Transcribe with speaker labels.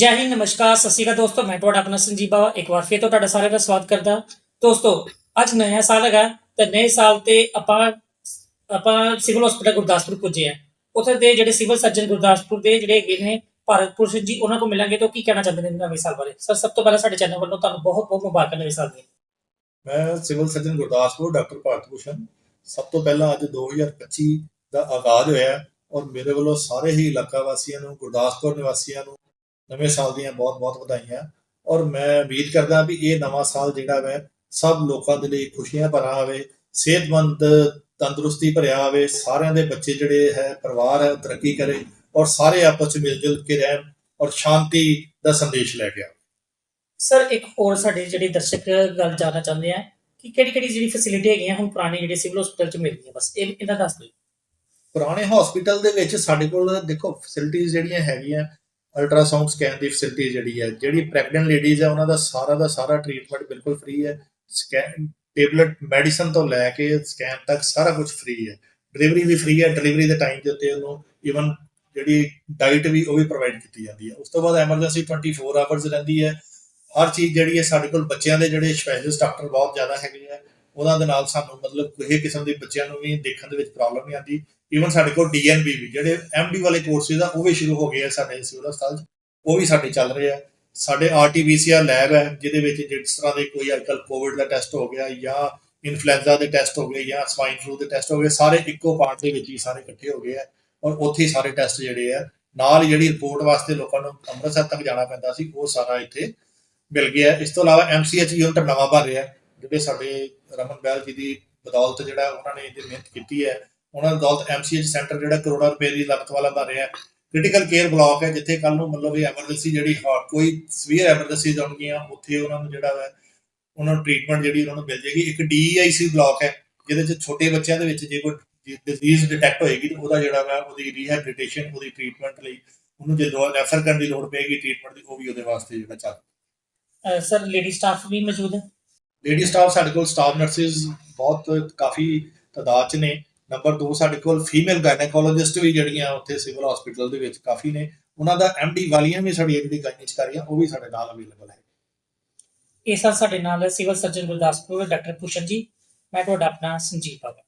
Speaker 1: ਜੈ ਹਿੰਦ, ਨਮਸਕਾਰ, ਸਤਿ ਸ਼੍ਰੀ ਅਕਾਲ ਦੋਸਤੋ, ਮੈਂ ਤੁਹਾਡਾ ਆਪਣਾ ਸੰਜੀਵ ਬਾਵਾ, ਇੱਕ ਵਾਰ ਫਿਰ ਤੁਹਾਡਾ ਸਾਰਿਆਂ ਦਾ ਸਵਾਗਤ ਕਰਦਾ ਦੋਸਤੋ, ਅੱਜ ਨਵਾਂ ਸਾਲ ਹੈਗਾ ਤੇ ਨਵੇਂ ਸਾਲ ਤੇ ਆਪਾਂ ਆਪਾਂ ਸਿਵਲ ਹਸਪੀਟਲ ਗੁਰਦਾਸਪੁਰ ਪੁੱਜੇ ਆ ਉੱਥੇ ਦੇ ਜਿਹੜੇ ਸਿਵਲ ਸਰਜਨ ਗੁਰਦਾਸਪੁਰ ਦੇ ਜਿਹੜੇ ਹੈਗੇ ਨੇ ਭਾਰਤ ਪੁਰਸ਼ ਜੀ, ਉਹਨਾਂ ਕੋਲ ਮਿਲਾਂਗੇ ਤਾਂ ਕੀ ਕਹਿਣਾ ਚਾਹੁੰਦੇ ਨੇ ਨਵੇਂ ਸਾਲ ਬਾਰੇ? ਸਰ, ਸਭ ਤੋਂ ਪਹਿਲਾਂ ਸਾਡੇ ਚੈਨਲ ਵੱਲੋਂ ਤੁਹਾਨੂੰ ਬਹੁਤ ਬਹੁਤ ਮੁਬਾਰਕਾਂ ਨਵੇਂ ਸਾਲ ਦੀਆਂ।
Speaker 2: ਮੈਂ civil surgeon Gurdaspur, doctor Bharat Bhushan. ਸਭ ਤੋਂ ਪਹਿਲਾਂ ਅੱਜ 2025 ਦਾ ਆਗਾਜ਼ ਹੋਇਆ ਔਰ ਮੇਰੇ ਵੱਲੋਂ ਸਾਰੇ ਹੀ ਇਲਾਕਾ ਵਾਸੀਆਂ ਨੂੰ, ਗੁਰਦਾਸਪੁਰ ਨਿਵਾਸੀਆਂ ਨੂੰ ਨਵੇਂ ਸਾਲ ਦੀਆਂ ਬਹੁਤ-ਬਹੁਤ ਵਧਾਈਆਂ। ਔਰ ਮੈਂ ਉਮੀਦ ਕਰਦਾ ਵੀ ਇਹ ਨਵਾਂ ਸਾਲ ਜਿਹੜਾ ਹੈ ਸਭ ਲੋਕਾਂ ਦੇ ਲਈ ਖੁਸ਼ੀਆਂ ਭਰਾ ਆਵੇ ਸਿਹਤਮੰਦ ਤੰਦਰੁਸਤੀ ਭਰਿਆ ਆਵੇ ਸਾਰਿਆਂ ਦੇ ਬੱਚੇ ਜਿਹੜੇ ਹੈ ਪਰਿਵਾਰ ਹੈ ਤਰੱਕੀ ਕਰੇ ਔਰ ਸਾਰੇ ਆਪਸ ਵਿੱਚ ਮਿਲ ਜੁਲ ਕੇ ਰਹਿਣ ਔਰ ਸ਼ਾਂਤੀ ਦਾ ਸੰਦੇਸ਼ ਲੈ ਕੇ ਆਵੇ।
Speaker 1: ਸਰ ਇੱਕ ਹੋਰ ਸਾਡੇ ਜਿਹੜੇ ਦਰਸ਼ਕ ਗੱਲ ਜਾਣਨਾ ਚਾਹੁੰਦੇ ਆ ਕਿ ਕਿਹੜੀ ਕਿਹੜੀ ਜਿਹੜੀ ਫੈਸਿਲਿਟੀ ਹੈਗੀਆਂ ਹੁਣ ਪੁਰਾਣੇ ਜਿਹੜੇ ਸਿਵਲ ਹਸਪੀਟਲ ਚ ਮਿਲਦੀਆਂ ਬਸ ਇਹ ਇਹਨਾਂ ਦੱਸ ਦਿਓ।
Speaker 2: ਪੁਰਾਣੇ ਹਸਪੀਟਲ ਦੇ ਵਿੱਚ ਸਾਡੇ ਕੋਲ ਦੇਖੋ ਫੈਸਿਲਿਟੀਆਂ ਜਿਹੜੀਆਂ ਹੈਗੀਆਂ ਅਲਟਰਾਸਾਊਂਡ ਸਕੈਨ ਦੀ ਫੈਸਿਲਿਟੀ ਜਿਹੜੀ ਹੈ, ਜਿਹੜੀ ਪ੍ਰੈਗਨੈਂਟ ਲੇਡੀਜ਼ ਹੈ, ਉਹਨਾਂ ਦਾ ਸਾਰਾ ਦਾ ਸਾਰਾ ਟ੍ਰੀਟਮੈਂਟ ਬਿਲਕੁਲ ਫ੍ਰੀ ਹੈ। ਸਕੈਨ ਟੇਬਲੇਟ ਮੈਡੀਸਨ ਤੋਂ ਲੈ ਕੇ ਸਕੈਨ ਤੱਕ ਸਾਰਾ ਕੁਝ ਫ੍ਰੀ ਹੈ। ਡਿਲੀਵਰੀ ਵੀ ਫ੍ਰੀ ਹੈ ਡਿਲੀਵਰੀ ਦੇ ਟਾਈਮ ਦੇ ਉੱਤੇ ਉਹਨੂੰ ਈਵਨ ਜਿਹੜੀ ਡਾਈਟ ਵੀ ਉਹ ਵੀ ਪ੍ਰੋਵਾਈਡ ਕੀਤੀ ਜਾਂਦੀ ਹੈ। ਉਸ ਤੋਂ ਬਾਅਦ ਐਮਰਜੈਂਸੀ 24 ਆਵਰਸ ਰਹਿੰਦੀ ਹੈ। ਹਰ ਚੀਜ਼ ਜਿਹੜੀ ਹੈ ਸਾਡੇ ਕੋਲ ਬੱਚਿਆਂ ਦੇ ਜਿਹੜੇ ਸਪੈਸ਼ਲਿਸਟ ਡਾਕਟਰ ਬਹੁਤ ਜ਼ਿਆਦਾ ਹੈਗੇ ਆ। ਉਹਨਾਂ ਦੇ ਨਾਲ ਸਾਨੂੰ ਮਤਲਬ ਕਿਸੇ ਕਿਸਮ ਦੇ ਬੱਚਿਆਂ ਨੂੰ ਵੀ ਦੇਖਣ ਦੇ ਵਿੱਚ ਪ੍ਰੋਬਲਮ ਨਹੀਂ ਆਉਂਦੀ। ਈਵਨ ਸਾਡੇ ਕੋਲ ਡੀਐਨਬੀ ਵੀ, ਜਿਹੜੇ ਐਮਡੀ ਵਾਲੇ ਕੋਰਸਿਸ ਆ, ਉਹ ਵੀ ਸ਼ੁਰੂ ਹੋ ਗਏ ਆ ਸਾਡੇ ਸਿਵਲ ਹਸਪਤਾਲ 'ਚ। ਉਹ ਵੀ ਸਾਡੇ ਚੱਲ ਰਹੇ ਆ। ਸਾਡੇ ਆਰਟੀਪੀਸੀਆਰ ਲੈਬ ਹੈ, ਜਿਹਦੇ ਵਿੱਚ ਜਿਸ ਤਰ੍ਹਾਂ ਦੇ ਕੋਈ ਅੱਜਕੱਲ ਕੋਵਿਡ ਦਾ ਟੈਸਟ ਹੋ ਗਿਆ ਜਾਂ ਇਨਫਲੂਐਂਜ਼ਾ ਦੇ ਟੈਸਟ ਹੋ ਗਏ ਜਾਂ ਸਵਾਈਨ ਫਲੂ ਦੇ ਟੈਸਟ ਹੋ ਗਏ, ਸਾਰੇ ਇੱਕੋ ਪਾਰਟ ਦੇ ਵਿੱਚ ਹੀ ਸਾਰੇ ਇਕੱਠੇ ਹੋ ਗਏ ਆ ਔਰ ਉੱਥੇ ਹੀ ਸਾਰੇ ਟੈਸਟ ਜਿਹੜੇ ਆ, ਨਾਲ ਜਿਹੜੀ ਰਿਪੋਰਟ ਵਾਸਤੇ ਲੋਕਾਂ ਨੂੰ ਅੰਮ੍ਰਿਤਸਰ ਤੱਕ ਜਾਣਾ ਪੈਂਦਾ ਸੀ, ਉਹ ਸਾਰਾ ਇੱਥੇ ਮਿਲ ਗਿਆ। ਇਸ ਤੋਂ ਇਲਾਵਾ ਐਮਸੀਐਚ ਯੂਨਿਟ ਨਵਾਂ ਭਰ ਰਿਹਾ। ਜਿਹੜੇ ਸਾਡੇ ਰਮਨ ਬੈਲ ਜੀ ਦੀ ਬਦੌਲਤ ਜਿਹੜਾ ਉਹਨਾਂ ਨੇ ਇਹਦੀ ਮਿਹਨਤ ਕੀਤੀ ਹੈ, ਉਹਨਾਂ ਦੀ ਬਦੌਲਤ ਐਮਸੀਐਚ ਸੈਂਟਰ ਜਿਹੜਾ ਕਰੋੜਾਂ ਰੁਪਏ ਦੀ ਲਾਗਤ ਵਾਲਾ ਬਣ ਰਿਹਾ ਕ੍ਰਿਟੀਕਲ ਕੇਅਰ ਬਲਾਕ ਹੈ, ਜਿੱਥੇ ਕੱਲ ਨੂੰ ਮਤਲਬ ਇਹ ਐਮਰਜੈਂਸੀ ਜਿਹੜੀ ਹਾਰਟ ਕੋਈ ਸਵੀਅਰ ਐਮਰਜੈਂਸੀ ਆਉਣਗੀਆਂ, ਉੱਥੇ ਉਹਨਾਂ ਨੂੰ ਜਿਹੜਾ ਹੈ ਉਹਨਾਂ ਨੂੰ ਟ੍ਰੀਟਮੈਂਟ ਜਿਹੜੀ ਉਹਨਾਂ ਨੂੰ ਮਿਲ ਜੇਗੀ ਇੱਕ ਡੀਆਈਸੀ ਬਲਾਕ ਹੈ, ਜਿਹਦੇ ਚ ਛੋਟੇ ਬੱਚਿਆਂ ਦੇ ਵਿੱਚ ਜੇ ਕੋਈ ਡਿਜ਼ੀਜ਼ ਡਿਟੈਕਟ ਹੋਏਗੀ ਤਾਂ ਉਹਦਾ ਜਿਹੜਾ ਵਾ ਉਹਦੀ ਰੀਹੈਬਿਲਿਟੇਸ਼ਨ ਉਹਦੀ ਟ੍ਰੀਟਮੈਂਟ ਲਈ ਉਹਨੂੰ ਜੇ ਰੈਫਰ ਕਰਨ ਦੀ ਲੋੜ ਪਏਗੀ ਟ੍ਰੀਟਮੈਂਟ ਦੀ, ਉਹ ਵੀ ਉਹਦੇ ਵਾਸਤੇ ਜਿਹੜਾ ਚੱਲ
Speaker 1: ਅਹ ਸਰ ਲੇਡੀ ਸਟਾਫ ਵੀ ਮੌਜੂਦ ਹੈ?
Speaker 2: ਲੇਡੀ ਸਟਾਫ ਸਾਡੇ ਕੋਲ ਸਟਾਫ ਨਰਸਿਸ ਬਹੁਤ ਕਾਫੀ ਤਾਦਾਦ ਚ ਨੇ। ਨੰਬਰ 2 ਸਾਡੇ ਕੋਲ ਫੀਮੇਲ ਗਾਇਨੇਕੋਲੋਜਿਸਟ ਵੀ ਜਿਹੜੀਆਂ ਉੱਥੇ ਸਿਵਲ ਹਸਪੀਟਲ ਦੇ ਵਿੱਚ ਕਾਫੀ ਨੇ। ਉਹਨਾਂ ਦਾ ਐਮਡੀ ਵਾਲੀਆਂ ਵੀ ਸਾਡੀ ਜਿਹੜੀ ਗਾਇਨਿਕਕਾਰੀਆਂ ਉਹ ਵੀ ਸਾਡੇ ਨਾਲ ਅਵੇਲੇਬਲ ਹੈ।
Speaker 1: ਇਹ ਸਰ ਸਾਡੇ ਨਾਲ civil surgeon Gurdaspur, doctor Bhushan ji. ਮੈਂ ਤੁਹਾਡਾ ਆਪਣਾ ਸੰਜੀਵ ਬਾਬਾ